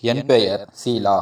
என் பெயர் சீலா.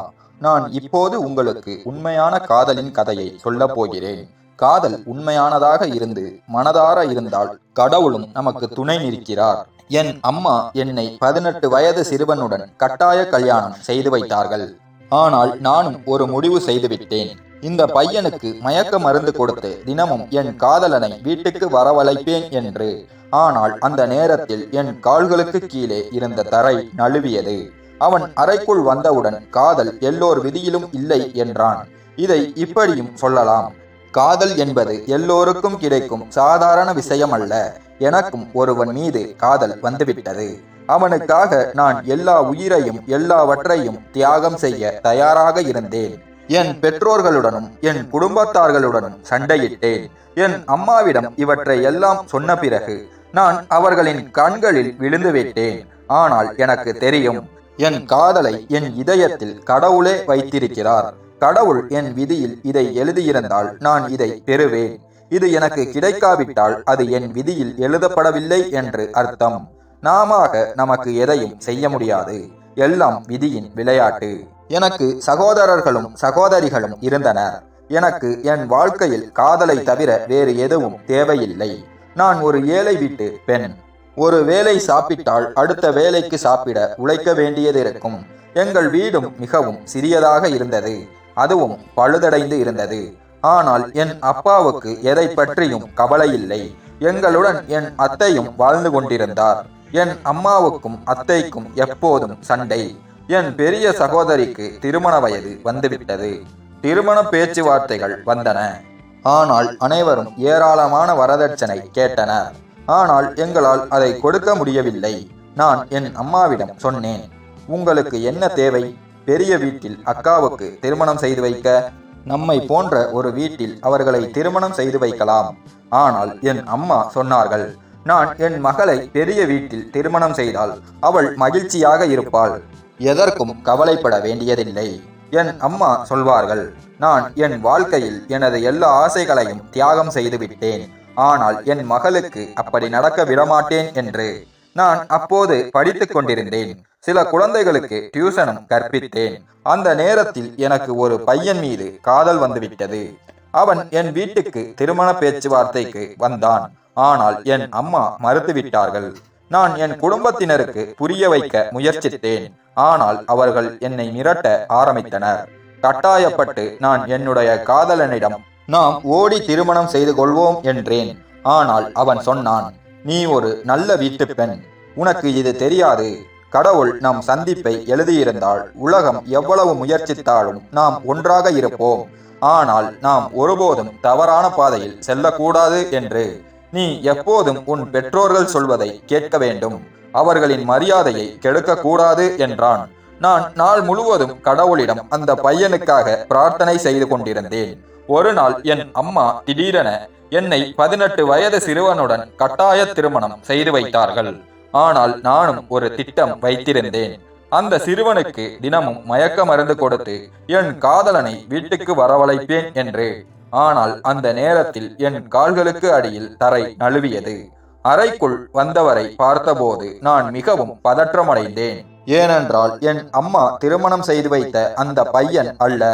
நான் இப்போது உங்களுக்கு உண்மையான காதலின் கதையை சொல்லப் போகிறேன். காதல் உண்மையானதாக இருந்து மனதார இருந்தால் கடவுளும் நமக்கு துணை நிற்கிறார். என் அம்மா என்னை பதினெட்டு வயது சிறுவனுடன் கட்டாய கல்யாணம் செய்து வைத்தார்கள். ஆனால் நானும் ஒரு முடிவு செய்துவிட்டேன் இந்த பையனுக்கு மயக்க மருந்து கொடுத்து தினமும் என் காதலனை வீட்டுக்கு வரவழைப்பேன் என்று. ஆனால் அந்த நேரத்தில் என் கால்களுக்கு கீழே இருந்த தரை நழுவியது. அவன் அறைக்குள் வந்தவுடன் காதல் எல்லோர் விதியிலும் இல்லை என்றான். இதை இப்படியும் சொல்லலாம். காதல் என்பது எல்லோருக்கும் கிடைக்கும் சாதாரண விஷயம் அல்ல எனக்கும் ஒருவன் மீது காதல் வந்துவிட்டது. அவனுக்காக நான் எல்லா உயிரையும் எல்லாவற்றையும் தியாகம் செய்ய தயாராக இருந்தேன். என் பெற்றோர்களுடனும் என் குடும்பத்தார்களுடனும் சண்டையிட்டேன். என் அம்மாவிடம் இவற்றை எல்லாம் சொன்ன பிறகு நான் அவர்களின் கண்களில் விழுந்துவிட்டேன் ஆனால் எனக்கு தெரியும் என் காதலை என் இதயத்தில் கடவுளே வைத்திருக்கிறார். கடவுள் என் விதியில் இதை எழுதியிருந்தால் நான் இதை பெறுவேன். இது எனக்கு கிடைக்காவிட்டால் அது என் விதியில் எழுதப்படவில்லை என்று அர்த்தம். நாமாக நமக்கு எதையும் செய்ய முடியாது. எல்லாம் விதியின் விளையாட்டு. எனக்கு சகோதரர்களும் சகோதரிகளும் இருந்தனர். எனக்கு என் வாழ்க்கையில் காதலை தவிர வேறு எதுவும் தேவையில்லை. நான் ஒரு ஏழை வீட்டு பெண். ஒரு வேலை சாப்பிட்டால் அடுத்த வேலைக்கு சாப்பிட உழைக்க வேண்டியது இருக்கும். எங்கள் வீடும் மிகவும் சிறியதாக இருந்தது. அதுவும் பழுதடைந்து இருந்தது. ஆனால் என் அப்பாவுக்கு எதை பற்றியும் கவலை இல்லை. எங்களுடன் என் அத்தையும் வாழ்ந்து கொண்டிருந்தார். என் அம்மாவுக்கும் அத்தைக்கும் எப்போதும் சண்டை. என் பெரிய சகோதரிக்கு திருமண வயது வந்துவிட்டது. திருமண பேச்சுவார்த்தைகள் வந்தன. ஆனால் அனைவரும் ஏராளமான வரதட்சணை கேட்டனர். ஆனால் எங்களால் அதை கொடுக்க முடியவில்லை. நான் என் அம்மாவிடம் சொன்னேன் உங்களுக்கு என்ன தேவை? பெரிய வீட்டில் அக்காவுக்கு திருமணம் செய்து வைக்க. நம்மை போன்ற ஒரு வீட்டில் அவர்களை திருமணம் செய்து வைக்கலாம். ஆனால் என் அம்மா சொன்னார்கள் நான் என் மகளை பெரிய வீட்டில் திருமணம் செய்தால் அவள் மகிழ்ச்சியாக இருப்பாள். எதற்கும் கவலைப்பட வேண்டியதில்லை. என் அம்மா சொல்வார்கள் நான் என் வாழ்க்கையில் எனது எல்லா ஆசைகளையும் தியாகம் செய்துவிட்டேன் ஆனால் என் மகளுக்கு அப்படி நடக்க விடமாட்டேன் என்று நான் அப்போது படித்துக் கொண்டிருந்தேன். சில குழந்தைகளுக்கு டியூஷனும் கற்பித்தேன். அந்த நேரத்தில் எனக்கு ஒரு பையன் மீது காதல் வந்துவிட்டது. அவன் என் வீட்டுக்கு திருமண பேச்சுவார்த்தைக்கு வந்தான். ஆனால் என் அம்மா மறுத்துவிட்டார்கள். நான் என் குடும்பத்தினருக்கு புரிய வைக்க முயற்சித்தேன். ஆனால் அவர்கள் என்னை மிரட்ட ஆரம்பித்தனர். கட்டாயப்பட்டு நான் என்னுடைய காதலனிடம் நாம் ஓடி திருமணம் செய்து கொள்வோம் என்றேன். ஆனால் அவன் சொன்னான் நீ ஒரு நல்ல வீட்டு பெண். உனக்கு இது தெரியாது. கடவுள் நம் சந்திப்பை எழுதியிருந்தால் உலகம் எவ்வளவு முயற்சித்தாலும் நாம் ஒன்றாக இருப்போம். ஆனால் நாம் ஒருபோதும் தவறான பாதையில் செல்லக்கூடாது என்று. நீ எப்போதும் உன் பெற்றோர்கள் சொல்வதை கேட்க வேண்டும். அவர்களின் மரியாதையை கெடுக்கக்கூடாது என்றான். நான் நாள் முழுவதும் கடவுளிடம் அந்த பையனுக்காக பிரார்த்தனை செய்து கொண்டிருந்தேன். ஒரு நாள் என் அம்மா திடீரென என்னை பதினெட்டு வயது சிறுவனுடன் கட்டாய திருமணம் செய்து வைத்தார்கள். ஆனால் நானும் ஒரு திட்டம் வைத்திருந்தேன். அந்த சிறுவனுக்கு தினமும் மயக்க மருந்து கொடுத்து என் காதலனை வீட்டுக்கு வரவழைப்பேன் என்று. ஆனால் அந்த நேரத்தில் என் கால்களுக்கு அடியில் தரை நழுவியது. அறைக்குள் வந்தவரை பார்த்தபோது நான் மிகவும் பதற்றமடைந்தேன். ஏனென்றால் என் அம்மா திருமணம் செய்து வைத்த அந்த பையன் அல்ல.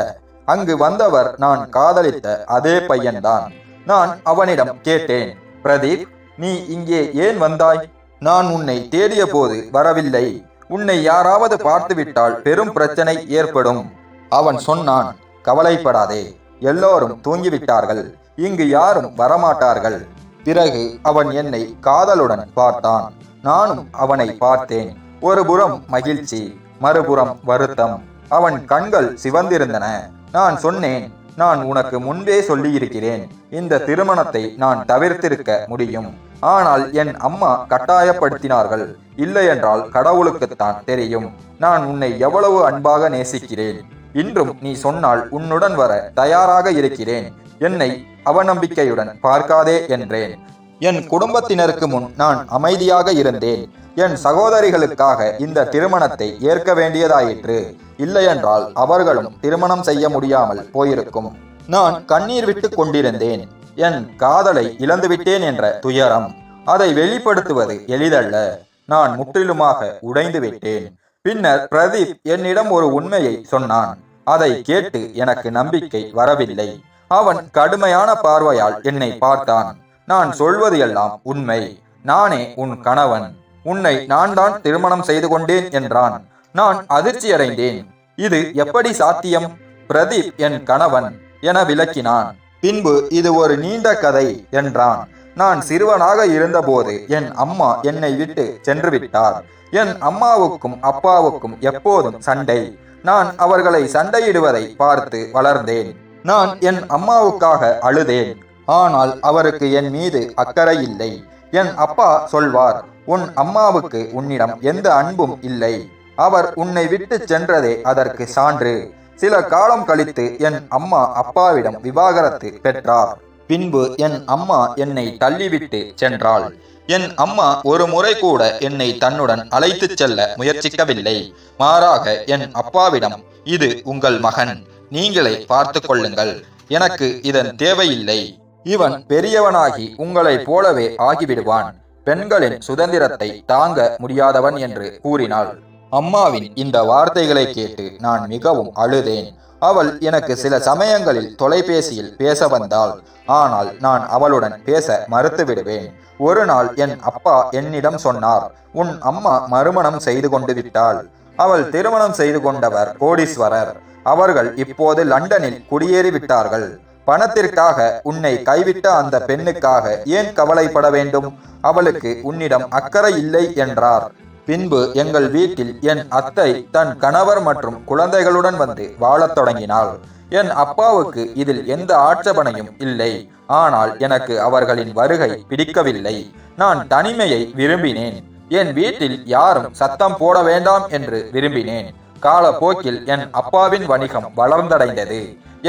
அங்கு வந்தவர் நான் காதலித்த அதே பையன்தான். நான் அவனிடம் கேட்டேன் பிரதீப் நீ இங்கே ஏன் வந்தாய்? நான் உன்னை தேடிய போது வரவில்லை. உன்னை யாராவது பார்த்துவிட்டால் பெரும் பிரச்சனை ஏற்படும். அவன் சொன்னான் கவலைப்படாதே எல்லோரும் தூங்கிவிட்டார்கள். இங்கு யாரும் வரமாட்டார்கள். பிறகு அவன் என்னை காதலுடன் பார்த்தான். நானும் அவனை பார்த்தேன். ஒரு புறம் மகிழ்ச்சி மறுபுறம் வருத்தம். அவன் கண்கள் சிவந்திருந்தன. நான் சொன்னேன் நான் உனக்கு முன்பே சொல்லியிருக்கிறேன். இந்த திருமணத்தை நான் தவிர்த்திருக்க முடியும். ஆனால் என் அம்மா கட்டாயப்படுத்தினார்கள். இல்லையென்றால் கடவுளுக்குத்தான் தெரியும். நான் உன்னை எவ்வளவு அன்பாக நேசிக்கிறேன். இன்றும் நீ சொன்னால் உன்னுடன் வர தயாராக இருக்கிறேன். என்னை அவநம்பிக்கையுடன் பார்க்காதே என்றேன். என் குடும்பத்தினருக்கு முன் நான் அமைதியாக இருந்தேன். என் சகோதரிகளுக்காக இந்த திருமணத்தை ஏற்க வேண்டியதாயிற்று. இல்லையென்றால் அவர்களும் திருமணம் செய்ய முடியாமல் போயிருக்கும். நான் கண்ணீர் விட்டு கொண்டிருந்தேன். என் காதலை இழந்துவிட்டேன் என்ற துயரம். அதை வெளிப்படுத்துவது எளிதல்ல. நான் முற்றிலுமாக உடைந்து விட்டேன் பின்னர் பிரதீப் என்னிடம் ஒரு உண்மையை சொன்னான். அதை கேட்டு எனக்கு நம்பிக்கை வரவில்லை. அவன் கடுமையான பார்வையால் என்னை பார்த்தான். நான் சொல்வது எல்லாம் உண்மை. நானே உன் கணவன். உன்னை நான் தான் திருமணம் செய்து கொண்டேன் என்றான். நான் அதிர்ச்சியடைந்தேன். இது எப்படி சாத்தியம்? பிரதீப் என் கணவன் என விளக்கினான். பின்பு இது ஒரு நீண்ட கதை என்றான். நான் சிறுவனாக இருந்தபோது என் அம்மா என்னை விட்டு சென்று விட்டார். என் அம்மாவுக்கும் அப்பாவுக்கும் எப்போதும் சண்டை. நான் அவர்களை சண்டையிடுவதை பார்த்து வளர்ந்தேன். நான் என் அம்மாவுக்காக அழுதேன். ஆனால் அவருக்கு என் மீது அக்கறை இல்லை. என் அப்பா சொல்வார் உன் அம்மாவுக்கு உன்னிடம் எந்த அன்பும் இல்லை. அவர் உன்னை விட்டு சென்றதே அதற்கு சான்று. சில காலம் கழித்து என் அம்மா அப்பாவிடம் விவாகரத்து பெற்றார். பின்பு என் அம்மா என்னை தள்ளிவிட்டு சென்றாள். என் அம்மா ஒரு முறை கூட என்னை தன்னுடன் அழைத்துச் செல்ல முயற்சிக்கவில்லை. மாறாக என் அப்பாவிடம் இது உங்கள் மகன். நீங்களே பார்த்து கொள்ளுங்கள். எனக்கு இதன் தேவையில்லை. இவன் பெரியவனாகி உங்களைப் போலவே ஆகிவிடுவான். பெண்களின் சுதந்திரத்தை தாங்க முடியாதவன் என்று கூறினாள். அம்மாவின் இந்த வார்த்தைகளை கேட்டு நான் மிகவும் அழுதேன். அவள் எனக்கு சில சமயங்களில் தொலைபேசியில் பேச வந்தாள். ஆனால் நான் அவளுடன் பேச மறுத்து விடுவேன் ஒரு நாள் என் அப்பா என்னிடம் சொன்னார் உன் அம்மா மறுமணம் செய்து கொண்டு விட்டாள். அவள் திருமணம் செய்து கொண்டவர் கோடீஸ்வரர். அவர்கள் இப்போது லண்டனில் குடியேறி விட்டார்கள் பணத்திற்காக உன்னை கைவிட்ட அந்த பெண்ணுக்காக ஏன் கவலைப்பட வேண்டும்? அவளுக்கு உன்னிடம் அக்கறை இல்லை என்றார். பின்பு எங்கள் வீட்டில் என் அத்தை தன் கணவர் மற்றும் குழந்தைகளுடன் வந்து வாழத் தொடங்கினாள். என் அப்பாவுக்கு இதில் எந்த ஆட்சேபனையும் இல்லை. ஆனால் எனக்கு அவர்களின் வருகை பிடிக்கவில்லை. நான் தனிமையை விரும்பினேன். என் வீட்டில் யாரும் சத்தம் போட வேண்டாம் என்று விரும்பினேன். காலப்போக்கில் என் அப்பாவின் வணிகம் வளர்ந்தடைந்தது.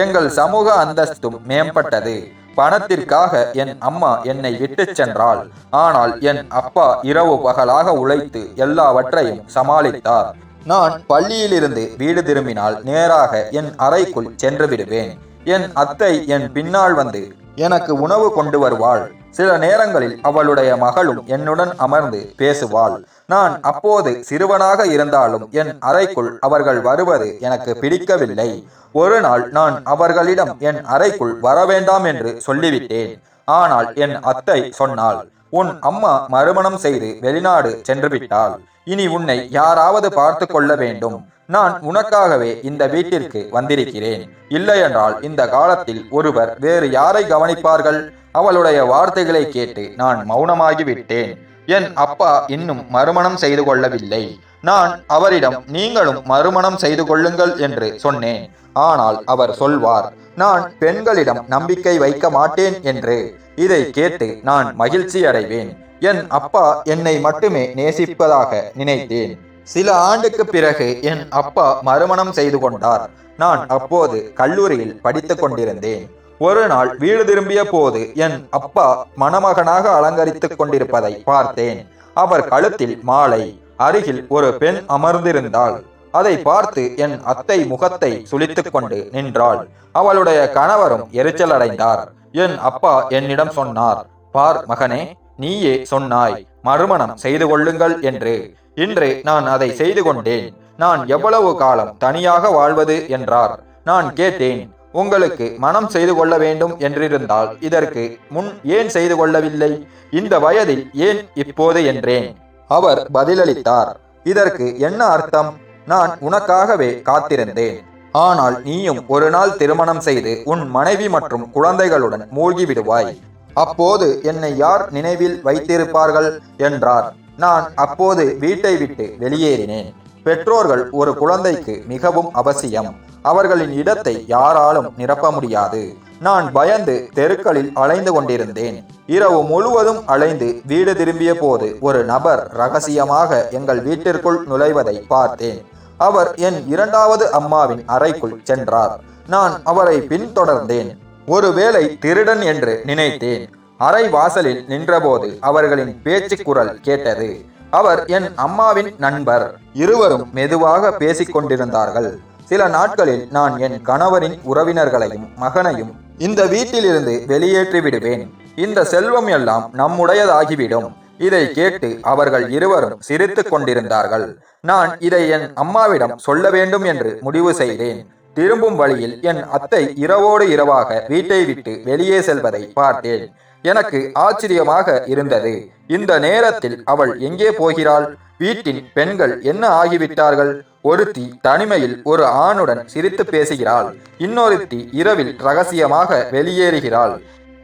எங்கள் சமூக அந்தஸ்தும் மேம்பட்டது. பணத்திற்காக என் அம்மா என்னை விட்டு சென்றாள். ஆனால் என் அப்பா இரவு பகலாக உழைத்து எல்லாவற்றையும் சமாளித்தார். நான் பள்ளியிலிருந்து வீடு திரும்பினால் நேராக என் அறைக்குள் சென்று விடுவேன். என் அத்தை என் பின்னால் வந்து எனக்கு உணவு கொண்டு வருவாள். சில நேரங்களில் அவளுடைய மகளும் என்னுடன் அமர்ந்து பேசுவாள். நான் அப்போது சிறுவனாக இருந்தாலும் என் அறைக்குள் அவர்கள் வருவது எனக்கு பிடிக்கவில்லை. ஒரு நாள் நான் அவர்களிடம் என் அறைக்குள் வரவேண்டாம் என்று சொல்லிவிட்டேன். ஆனால் என் அத்தை சொன்னாள் உன் அம்மா மறுமணம் செய்து வெளிநாடு சென்று விட்டாள். இனி உன்னை யாராவது பார்த்து கொள்ள வேண்டும். நான் உனக்காகவே இந்த வீட்டிற்கு வந்திருக்கிறேன். இல்லையென்றால் இந்த காலத்தில் ஒருவர் வேறு யாரை கவனிப்பார்கள்? அவளுடைய வார்த்தைகளை கேட்டு நான் மௌனமாகிவிட்டேன். என் அப்பா இன்னும் மறுமணம் செய்து கொள்ளவில்லை. நான் அவரிடம் நீங்களும் மறுமணம் செய்து கொள்ளுங்கள் என்று சொன்னேன். ஆனால் அவர் சொல்வார் நான் பெண்களிடம் நம்பிக்கை வைக்க மாட்டேன் என்று. இதை கேட்டு நான் மகிழ்ச்சி அடைவேன் என் அப்பா என்னை மட்டுமே நேசிப்பதாக நினைத்தேன். சில ஆண்டுக்கு பிறகு என் அப்பா மறுமணம் செய்து கொண்டார். நான் அப்போது கல்லூரியில் படித்துக் கொண்டிருந்தேன். ஒரு நாள் வீடு திரும்பிய போது என் அப்பா மணமகனாக அலங்கரித்துக் கொண்டிருப்பதை பார்த்தேன். அவர் கழுத்தில் மாலை அருகில் ஒரு பெண் அமர்ந்திருந்தாள். அதை பார்த்து என் அத்தை முகத்தை சுளித்துக் கொண்டு நின்றாள். அவளுடைய கணவரும் எரிச்சல் அடைந்தார். என் அப்பா என்னிடம் சொன்னார் பார் மகனே நீயே சொன்னாய் மறுமணம் செய்து கொள்ளுங்கள் என்று. இன்று நான் அதை செய்து கொண்டேன் நான் எவ்வளவு காலம் தனியாக வாழ்வது என்றார். நான் கேட்டேன் உங்களுக்கு மனம் செய்து கொள்ள வேண்டும் என்றிருந்தால் இதற்கு முன் ஏன் செய்து கொள்ளவில்லை? இந்த வயதில் ஏன் இப்போது? என்றேன். அவர் பதிலளித்தார் இதற்கு என்ன அர்த்தம்? நான் உனக்காகவே காத்திருந்தேன். ஆனால் நீயும் ஒரு நாள் திருமணம் செய்து உன் மனைவி மற்றும் குழந்தைகளுடன் மூழ்கி விடுவாய் அப்போது என்னை யார் நினைவில் வைத்திருப்பார்கள்? என்றார். நான் அப்போது வீட்டை விட்டு வெளியேறினேன். பெற்றோர்கள் ஒரு குழந்தைக்கு மிகவும் அவசியம். அவர்களின் இடத்தை யாராலும் நிரப்ப முடியாது. நான் பயந்து தெருக்களில் அலைந்து கொண்டிருந்தேன். இரவு முழுவதும் அலைந்து வீடு திரும்பிய போது ஒரு நபர் ரகசியமாக எங்கள் வீட்டிற்குள் நுழைவதை பார்த்தேன். அவர் என் இரண்டாவது அம்மாவின் அறைக்குள் சென்றார். நான் அவரை பின்தொடர்ந்தேன். ஒருவேளை திருடன் என்று நினைத்தேன். அறை வாசலில் நின்றபோது அவர்களின் பேச்சு குரல் கேட்டது. அவர் என் அம்மாவின் நண்பர். இருவரும் மெதுவாக பேசிக்கொண்டிருந்தார்கள். சில நாட்களில் நான் என் கணவரின் உறவினர்களையும் மகனையும் இந்த வீட்டிலிருந்து வெளியேற்றி விடுவேன். இந்த செல்வம் எல்லாம் நம்முடையதாகிவிடும். இதை கேட்டு அவர்கள் இருவரும் சிரித்துக் கொண்டிருந்தார்கள். நான் இதை என் அம்மாவிடம் சொல்ல வேண்டும் என்று முடிவு செய்தேன். திரும்பும் வழியில் என் அத்தை இரவோடு இரவாக வீட்டை விட்டு வெளியே செல்வதை பார்த்தேன். எனக்கு ஆச்சரியமாக இருந்தது. இந்த நேரத்தில் அவள் எங்கே போகிறாள்? வீட்டின் பெண்கள் என்ன ஆகிவிட்டார்கள்? ஒருத்தி தனிமையில் ஒரு ஆணுடன் சிரித்து பேசுகிறாள். இன்னொருத்தி இரவில் ரகசியமாக வெளியேறுகிறாள்.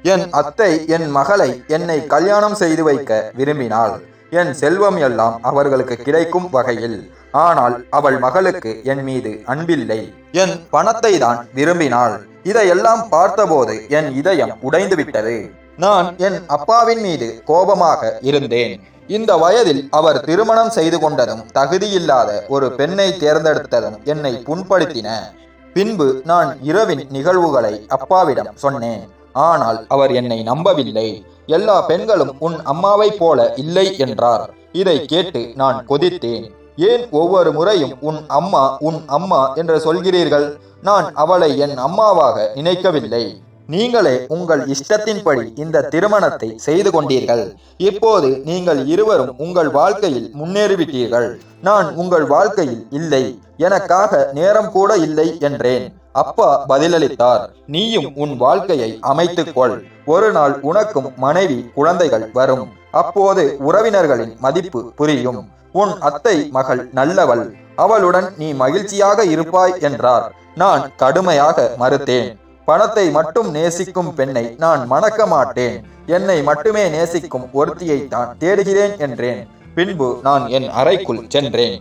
என் அத்தை என் மகளை என்னை கல்யாணம் செய்து வைக்க விரும்பினாள். என் செல்வம் எல்லாம் அவர்களுக்கு கிடைக்கும் வகையில். ஆனால் அவள் மகளுக்கு என் மீது அன்பில்லை. என் பணத்தை தான் விரும்பினாள். இதையெல்லாம் பார்த்தபோது என் இதயம் உடைந்துவிட்டது. நான் என் அப்பாவின் மீது கோபமாக இருந்தேன். இந்த வயதில் அவர் திருமணம் செய்து கொண்டதும் தகுதியில்லாத ஒரு பெண்ணை தேர்ந்தெடுத்ததும் என்னை புண்படுத்தின. பின்பு நான் இரவின் நிகழ்வுகளை அப்பாவிடம் சொன்னேன். ஆனால் அவர் என்னை நம்பவில்லை. எல்லா பெண்களும் உன் அம்மாவைப் போல இல்லை என்றார். இதை கேட்டு நான் கொதித்தேன். ஏன் ஒவ்வொரு முறையும் உன் அம்மா உன் அம்மா என்று சொல்கிறீர்கள்? நான் அவளை என் அம்மாவாக நினைக்கவில்லை. நீங்களே உங்கள் இஷ்டத்தின்படி இந்த திருமணத்தை செய்து கொண்டீர்கள் இப்போது நீங்கள் இருவரும் உங்கள் வாழ்க்கையில் முன்னேறிவிட்டீர்கள். நான் உங்கள் வாழ்க்கையில் இல்லை எனக்காக நேரம் கூட இல்லை என்றேன். அப்பா பதிலளித்தார் நீயும் உன் வாழ்க்கையை அமைத்துக்கொள். ஒரு நாள் உனக்கும் மனைவி குழந்தைகள் வரும். அப்போது உறவினர்களின் மதிப்பு புரியும். உன் அத்தை மகள் நல்லவள். அவளுடன் நீ மகிழ்ச்சியாக இருப்பாய் என்றார். நான் கடுமையாக மறுத்தேன். பணத்தை மட்டும் நேசிக்கும் பெண்ணை நான் மணக்க மாட்டேன். என்னை மட்டுமே நேசிக்கும் ஒருத்தியை தான் தேடுகிறேன் என்றேன். பின்பு நான் என் அறைக்குள் சென்றேன்.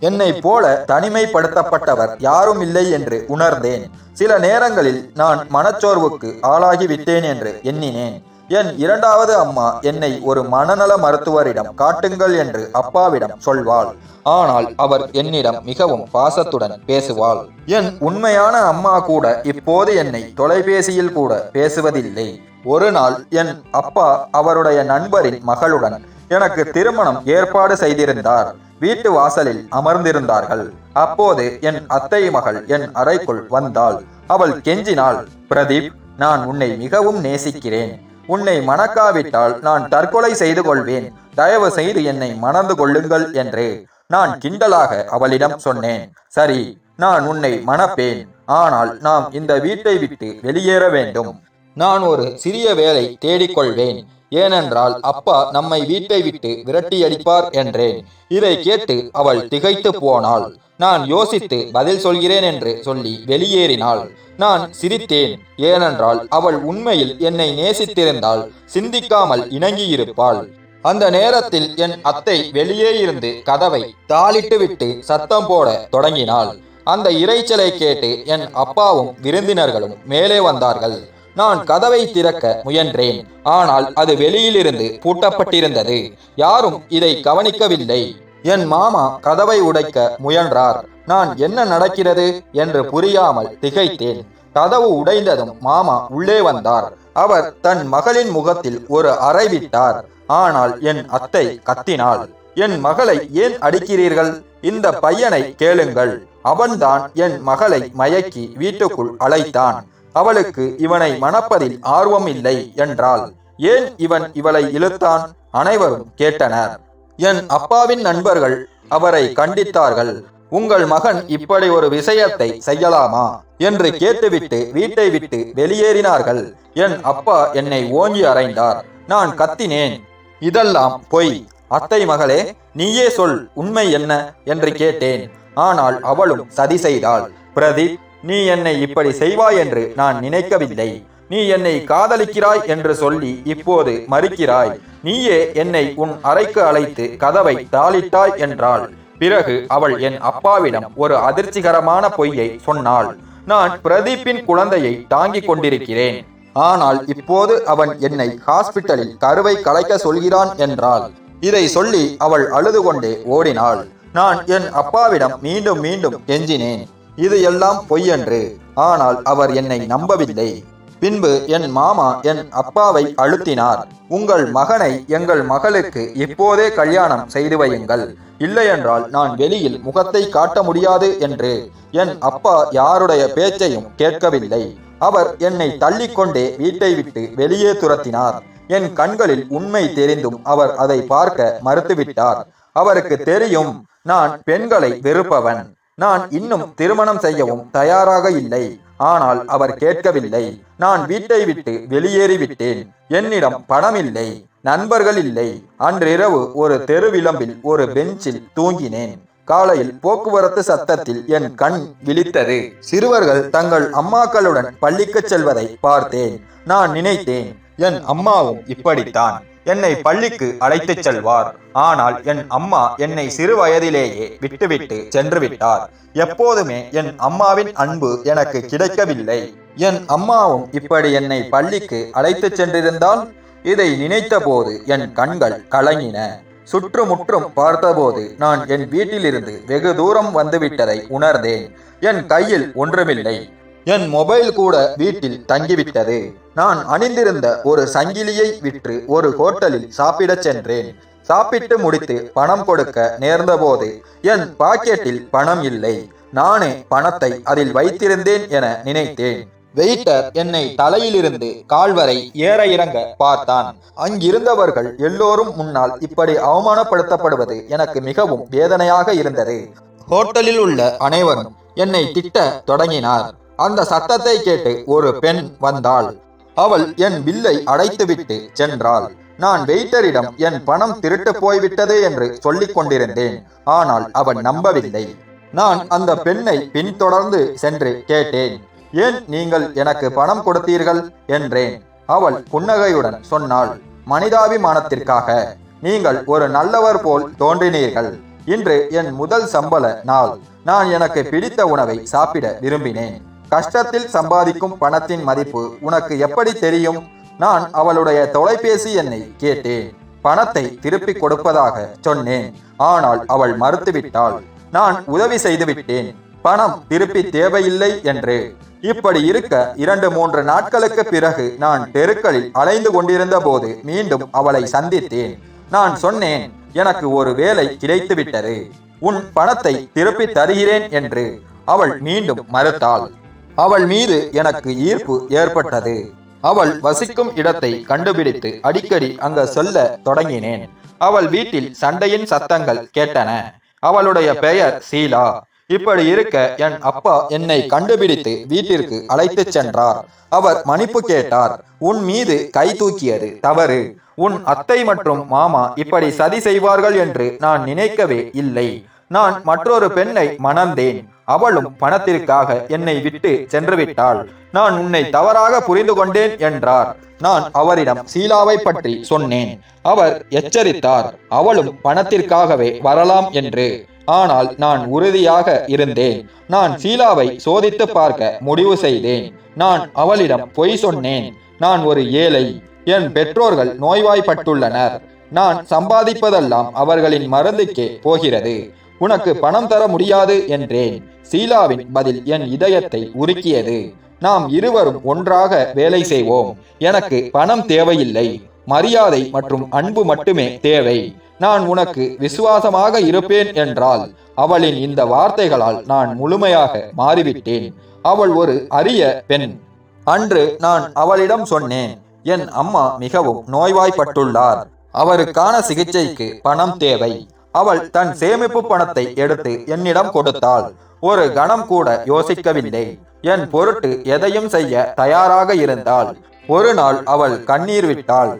என்னை போல தனிமைப்படுத்தப்பட்டவர் யாரும் இல்லை என்று உணர்ந்தேன். சில நேரங்களில் நான் மனச்சோர்வுக்கு ஆளாகிவிட்டேன் என்று எண்ணினேன். என் இரண்டாவது அம்மா என்னை ஒரு மனநல மருத்துவரிடம் காட்டுங்கள் என்று அப்பாவிடம் சொல்வாள். ஆனால் அவர் என்னிடம் மிகவும் பாசத்துடன் பேசுவாள். என் உண்மையான அம்மா கூட இப்போது என்னை தொலைபேசியில் கூட பேசுவதில்லை. ஒரு நாள் என் அப்பா அவருடைய நண்பரின் மகளுடன் எனக்கு திருமணம் ஏற்பாடு செய்திருந்தார். வீட்டு வாசலில் அமர்ந்திருந்தார்கள். அப்போது என் அத்தை மகள் என் அறைக்குள் வந்தாள். அவள் கெஞ்சினாள் பிரதீப் நான் உன்னை மிகவும் நேசிக்கிறேன். உன்னை மணக்காவிட்டால் நான் தற்கொலை செய்து கொள்வேன் தயவு செய்து என்னை மணந்து கொள்ளுங்கள் என்று நான் கிண்டலாக அவளிடம் சொன்னேன். சரி நான் உன்னை மணப்பேன். ஆனால் நாம் இந்த வீட்டை விட்டு வெளியேற வேண்டும். நான் ஒரு சிறிய வேலை தேடிக்கொள்வேன். ஏனென்றால் அப்பா நம்மை வீட்டை விட்டு விரட்டியடிப்பார் என்றேன். இதை கேட்டு அவள் திகைத்து போனாள். நான் யோசித்து பதில் சொல்கிறேன் என்று சொல்லி வெளியேறினாள். நான் சிரித்தேன். ஏனென்றால் அவள் உண்மையில் என்னை நேசித்திருந்தால் சிந்திக்காமல் இணங்கியிருப்பாள். அந்த நேரத்தில் என் அத்தை வெளியே இருந்து கதவை தாளிட்டு விட்டு சத்தம் போட தொடங்கினாள். அந்த இறைச்சலை கேட்டு என் அப்பாவும் விருந்தினர்களும் மேலே வந்தார்கள். நான் கதவை திறக்க முயன்றேன். ஆனால் அது வெளியிலிருந்து பூட்டப்பட்டிருந்தது. யாரும் இதை கவனிக்கவில்லை. என் மாமா கதவை உடைக்க முயன்றார். நான் என்ன நடக்கிறது என்று புரியாமல் திகைத்தேன். கதவு உடைந்ததும் மாமா உள்ளே வந்தார். அவர் தன் மகளின் முகத்தில் ஒரு அறை விட்டார். ஆனால் என் அத்தை கத்தினாள். என் மகளை ஏன் அடிக்கிறீர்கள்? இந்த பையனை கேளுங்கள். அவன்தான் என் மகளை மயக்கி வீட்டுக்குள் அழைத்தான். அவளுக்கு இவனை மணப்பதில் ஆர்வம் இல்லை என்றாள். ஏன் இவன் இவளை இழுத்தான்? அனைவரும் கேட்டனர். என் அப்பாவின் நண்பர்கள் அவரை கண்டித்தார்கள். உங்கள் மகன் இப்படி ஒரு விஷயத்தை செய்யலாமா? என்று கேட்டுவிட்டு வீட்டை விட்டு வெளியேறினார்கள். என் அப்பா என்னை ஓங்கி அறைந்தார். நான் கத்தினேன். இதெல்லாம் பொய். அத்தை மகளே நீயே சொல் உண்மை என்ன? என்று கேட்டேன். ஆனால் அவளும் சதி செய்தாள். பிரதீப் நீ என்னை இப்படி செய்வாய் என்று நான் நினைக்கவில்லை. நீ என்னை காதலிக்கிறாய் என்று சொல்லி இப்போது மறுக்கிறாய். நீயே என்னை உன் அறைக்கு அழைத்து கதவை தாளிட்டாய் என்றாள். பிறகு அவள் என் அப்பாவிடம் ஒரு அதிர்ச்சிகரமான பொய்யை சொன்னாள். நான் பிரதீப்பின் குழந்தையை தாங்கிக் கொண்டிருக்கிறேன். ஆனால் இப்போது அவன் என்னை ஹாஸ்பிட்டலில் கருவை கலைக்க சொல்கிறான் என்றாள். இதை சொல்லி அவள் அழுது கொண்டே ஓடினாள். நான் என் அப்பாவிடம் மீண்டும் மீண்டும் கெஞ்சினேன். இது எல்லாம் பொய்யன்று. ஆனால் அவர் என்னை நம்பவில்லை. பின்பு என் மாமா என் அப்பாவை அழுத்தினார். உங்கள் மகனை எங்கள் மகளுக்கு இப்போதே கல்யாணம் செய்து வையுங்கள். இல்லையென்றால் நான் வெளியில் முகத்தை காட்ட முடியாது என்று என் அப்பா யாருடைய பேச்சையும் கேட்கவில்லை. அவர் என்னை தள்ளிக்கொண்டே வீட்டை விட்டு வெளியே துரத்தினார். என் கண்களில் உண்மை தெரிந்தும் அவர் அதை பார்க்க மறுத்துவிட்டார். அவருக்கு தெரியும் நான் பெண்களை வெறுப்பவன். நான் இன்னும் திருமணம் செய்யவும் தயாராக இல்லை. ஆனால் அவர் கேட்கவில்லை. நான் வீட்டை விட்டு வெளியேறிவிட்டேன். என்னிடம் பணம் இல்லை நண்பர்கள் இல்லை. அன்றிரவு ஒரு தெரு விளம்பில் ஒரு பெஞ்சில் தூங்கினேன். காலையில் போக்குவரத்து சத்தத்தில் என் கண் விழித்தது. சிறுவர்கள் தங்கள் அம்மாக்களுடன் பள்ளிக்குச் செல்வதை பார்த்தேன். நான் நினைத்தேன் என் அம்மாவும் இப்படித்தான். என்னை பள்ளிக்கு அழைத்துச் செல்வார். ஆனால் என் அம்மா என்னை சிறு வயதிலேயே விட்டுவிட்டு சென்று விட்டார் எப்போதுமே என் அம்மாவின் அன்பு எனக்கு கிடைக்கவில்லை. என் அம்மாவும் இப்படி என்னை பள்ளிக்கு அழைத்துச் சென்றிருந்தால் இதை நினைத்தபோது என் கண்கள் கலங்கின. சுற்றுமுற்றும் பார்த்தபோது நான் என் வீட்டிலிருந்து வெகு தூரம் வந்துவிட்டதை உணர்ந்தேன். என் கையில் ஒன்றுமில்லை. என் மொபைல் கூட வீட்டில் தங்கிவிட்டது. நான் அணிந்திருந்த ஒரு சங்கிலியை விற்று ஒரு ஹோட்டலில் சாப்பிடச் சென்றேன். சாப்பிட்டு முடித்து பணம் கொடுக்க நேர்ந்தபோது என் பாக்கெட்டில் பணம் இல்லை. நானே பணத்தை அதில் வைத்திருந்தேன் என நினைத்தேன். வெயிட்டர் என்னை தலையிலிருந்து கால்வரை ஏற இறங்க பார்த்தான். அங்கிருந்தவர்கள் எல்லோரும் முன்னால் இப்படி அவமானப்படுத்தப்படுவது எனக்கு மிகவும் வேதனையாக இருந்தது. ஹோட்டலில் உள்ள அனைவரும் என்னை திட்ட தொடங்கினார். அந்த சத்தத்தை கேட்டு ஒரு பெண் வந்தாள். அவள் என் பில்லை அடைத்துவிட்டு சென்றாள். நான் வெயிட்டரிடம் என் பணம் திருட்டு போய்விட்டது என்று சொல்லிக் கொண்டிருந்தேன். ஆனால் அவன் நம்பவில்லை. நான் அந்த பெண்ணை பின்தொடர்ந்து சென்று கேட்டேன். ஏன் நீங்கள் எனக்கு பணம் கொடுத்தீர்கள்? என்றேன். அவள் புன்னகையுடன் சொன்னாள் மனிதாபிமானத்திற்காக. நீங்கள் ஒரு நல்லவர் போல் தோன்றினீர்கள். இன்று என் முதல் சம்பள நாள். நான் எனக்கு பிடித்த உணவை சாப்பிட விரும்பினேன். கஷ்டத்தில் சம்பாதிக்கும் பணத்தின் மதிப்பு உனக்கு எப்படி தெரியும்? நான் அவளுடைய தொலைபேசி எண்ணை கேட்டேன். பணத்தை திருப்பி கொடுப்பதாக சொன்னேன். ஆனால் அவள் மறுத்துவிட்டாள். நான் உதவி செய்துவிட்டேன் பணம் திருப்பி தேவையில்லை என்று. இப்படி இருக்க இரண்டு மூன்று நாட்களுக்கு பிறகு நான் தெருக்களில் அலைந்து கொண்டிருந்த போது மீண்டும் அவளை சந்தித்தேன். நான் சொன்னேன் எனக்கு ஒரு வேலை கிடைத்துவிட்டது. உன் பணத்தை திருப்பி தருகிறேன் என்று. அவள் மீண்டும் மறுத்தாள். அவள் மீது எனக்கு ஈர்ப்பு ஏற்பட்டது. அவள் வசிக்கும் இடத்தை கண்டுபிடித்து அடிக்கடி அங்க சொல்ல தொடங்கினேன். அவள் வீட்டில் சண்டையின் சத்தங்கள் கேட்டன. அவளுடைய பெயர் சீலா. இப்படி இருக்க என் அப்பா என்னை கண்டுபிடித்து வீட்டிற்கு அழைத்துச் சென்றார். அவர் மன்னிப்பு கேட்டார். உன் மீது கை தூக்கியது தவறு. உன் அத்தை மற்றும் மாமா இப்படி சதி செய்வார்கள் என்று நான் நினைக்கவே இல்லை. நான் மற்றொரு பெண்ணை மணந்தேன். அவளும் பணத்திற்காக என்னை விட்டு சென்று விட்டாள் நான் உன்னை தவறாக புரிந்து கொண்டேன் என்றார். நான் அவரிடம் சீலாவை பற்றி சொன்னேன். அவர் எச்சரித்தார். அவளும் பணத்திற்காகவே வரலாம் என்று. ஆனால் நான் உறுதியாக இருந்தேன். நான் சீலாவை சோதித்து பார்க்க முடிவு செய்தேன். நான் அவளிடம் பொய் சொன்னேன். நான் ஒரு ஏழை. என் பெற்றோர்கள் நோய்வாய்ப்பட்டுள்ளனர். நான் சம்பாதிப்பதெல்லாம் அவர்களின் மருந்துக்கே போகிறது. உனக்கு பணம் தர முடியாது என்றேன். சீலாவின் பதில் என் இதயத்தை உருக்கியது. நாம் இருவரும் ஒன்றாக வேலை செய்வோம். எனக்கு பணம் தேவையில்லை. மரியாதை மற்றும் அன்பு மட்டுமே தேவை. நான் உனக்கு விசுவாசமாக இருப்பேன் என்றால் அவளின் இந்த வார்த்தைகளால் நான் முழுமையாக மாறிவிட்டேன். அவள் ஒரு அரிய பெண். அன்று நான் அவளிடம் சொன்னேன் என் அம்மா மிகவும் நோய்வாய்ப்பட்டுள்ளார். அவருக்கான சிகிச்சைக்கு பணம் தேவை. அவள் தன் சேமிப்பு பணத்தை எடுத்து என்னிடம் கொடுத்தாள். ஒரு கணம் கூட யோசிக்கவில்லை. என் பொருட்டு எதையும் செய்ய தயாராக இருந்தாள். ஒரு நாள் அவள் கண்ணீர் விட்டாள்.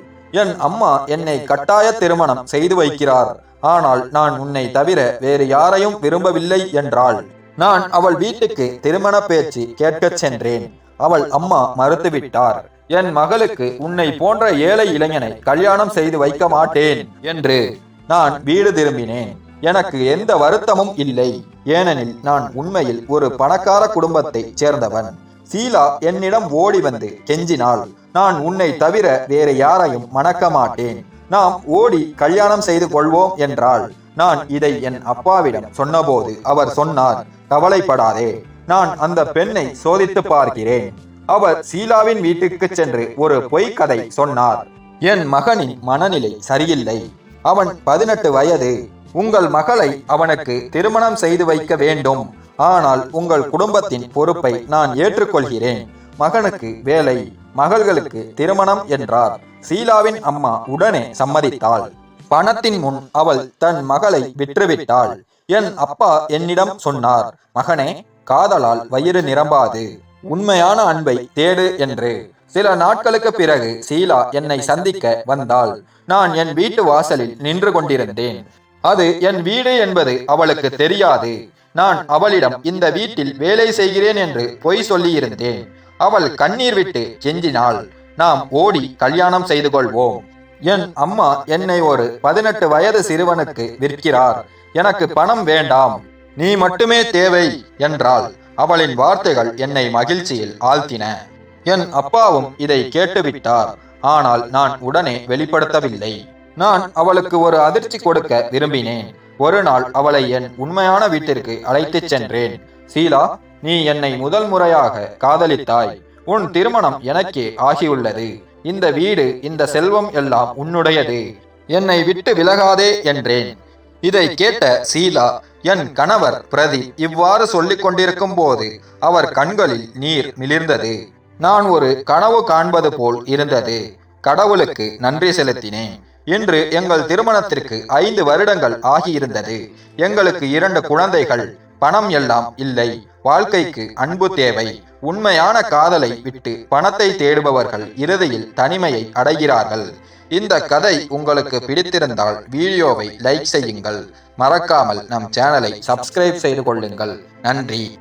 என் அம்மா என்னை கட்டாய திருமணம் செய்து வைக்கிறார். ஆனால் நான் உன்னை தவிர வேறு யாரையும் விரும்பவில்லை என்றாள். நான் அவள் வீட்டுக்கு திருமண பேச்சு கேட்கச் சென்றேன். அவள் அம்மா மறுத்துவிட்டார். என் மகளுக்கு உன்னை போன்ற ஏழை இளைஞனை கல்யாணம் செய்து வைக்க மாட்டேன் என்று நான் வீடு திரும்பினேன். எனக்கு எந்த வருத்தமும் இல்லை. ஏனெனில் நான் உண்மையில் ஒரு பணக்கார குடும்பத்தைச் சேர்ந்தவன். சீலா என்னிடம் ஓடி வந்து கெஞ்சினாள். நான் உன்னை தவிர வேறு யாரையும் மணக்க மாட்டேன். நாம் ஓடி கல்யாணம் செய்து கொள்வோம் என்றாள். நான் இதை என் அப்பாவிடம் சொன்னபோது அவர் சொன்னார் கவலைப்படாதே. நான் அந்த பெண்ணை சோதித்து பார்க்கிறேன். அவர் சீலாவின் வீட்டுக்கு சென்று ஒரு பொய்க்கதை சொன்னார். என் மகனின் மனநிலை சரியில்லை. அவன் பதினெட்டு வயது. உங்கள் மகளை அவனுக்கு திருமணம் செய்து வைக்க வேண்டும். ஆனால் உங்கள் குடும்பத்தின் பொறுப்பை நான் ஏற்றுக்கொள்கிறேன். மகனுக்கு வேலை மகள்களுக்கு திருமணம் என்றார். சீலாவின் அம்மா உடனே சம்மதித்தாள். பணத்தின் முன் அவள் தன் மகளை விற்றுவிட்டாள். என் அப்பா என்னிடம் சொன்னார் மகனே காதலால் வயிறு நிரம்பாது. உண்மையான அன்பை தேடு என்று. சில நாட்களுக்கு பிறகு சீலா என்னை சந்திக்க வந்தாள். நான் என் வீட்டு வாசலில் நின்று கொண்டிருந்தேன். அது என் வீடு என்பது அவளுக்கு தெரியாது. நான் அவளிடம் இந்த வீட்டில் வேலை செய்கிறேன் என்று பொய் சொல்லியிருந்தேன். அவள் கண்ணீர் விட்டு கெஞ்சினாள். நாம் ஓடி கல்யாணம் செய்து கொள்வோம். என் அம்மா என்னை ஒரு பதினெட்டு வயது சிறுவனுக்கு விற்கிறார். எனக்கு பணம் வேண்டாம். நீ மட்டுமே தேவை என்றாள். அவளின் வார்த்தைகள் என்னை மகிழ்ச்சியில் ஆழ்த்தின. என் அப்பாவும் இதை கேட்டுவிட்டார். ஆனால் நான் உடனே வெளிப்படுத்தவில்லை. நான் அவளுக்கு ஒரு அதிர்ச்சி கொடுக்க விரும்பினேன். ஒரு நாள் அவளை என் உண்மையான வீட்டிற்கு அழைத்துச் சென்றேன். சீலா நீ என்னை முதல் முறையாக காதலித்தாய். உன் திருமணம் எனக்கே ஆகியுள்ளது. இந்த வீடு இந்த செல்வம் எல்லாம் உன்னுடையது. என்னை விட்டு விலகாதே என்றேன். இதை கேட்ட சீலா என் கணவர் பிரதீப் இவ்வாறு சொல்லிக் கொண்டிருக்கும் போது அவர் கண்களில் நீர் மிளிர்ந்தது. நான் ஒரு கனவு காண்பது போல் இருந்தது. கடவுளுக்கு நன்றி செலுத்தினேன். இன்று எங்கள் திருமணத்திற்கு ஐந்து வருடங்கள் ஆகியிருந்தது. எங்களுக்கு இரண்டு குழந்தைகள் பணம் எல்லாம் இல்லை. வாழ்க்கைக்கு அன்பு தேவை. உண்மையான காதலை விட்டு பணத்தை தேடுபவர்கள் இறுதியில் தனிமையை அடைகிறார்கள். இந்த கதை உங்களுக்கு பிடித்திருந்தால் வீடியோவை லைக் செய்யுங்கள். மறக்காமல் நம் சேனலை சப்ஸ்கிரைப் செய்து கொள்ளுங்கள். நன்றி.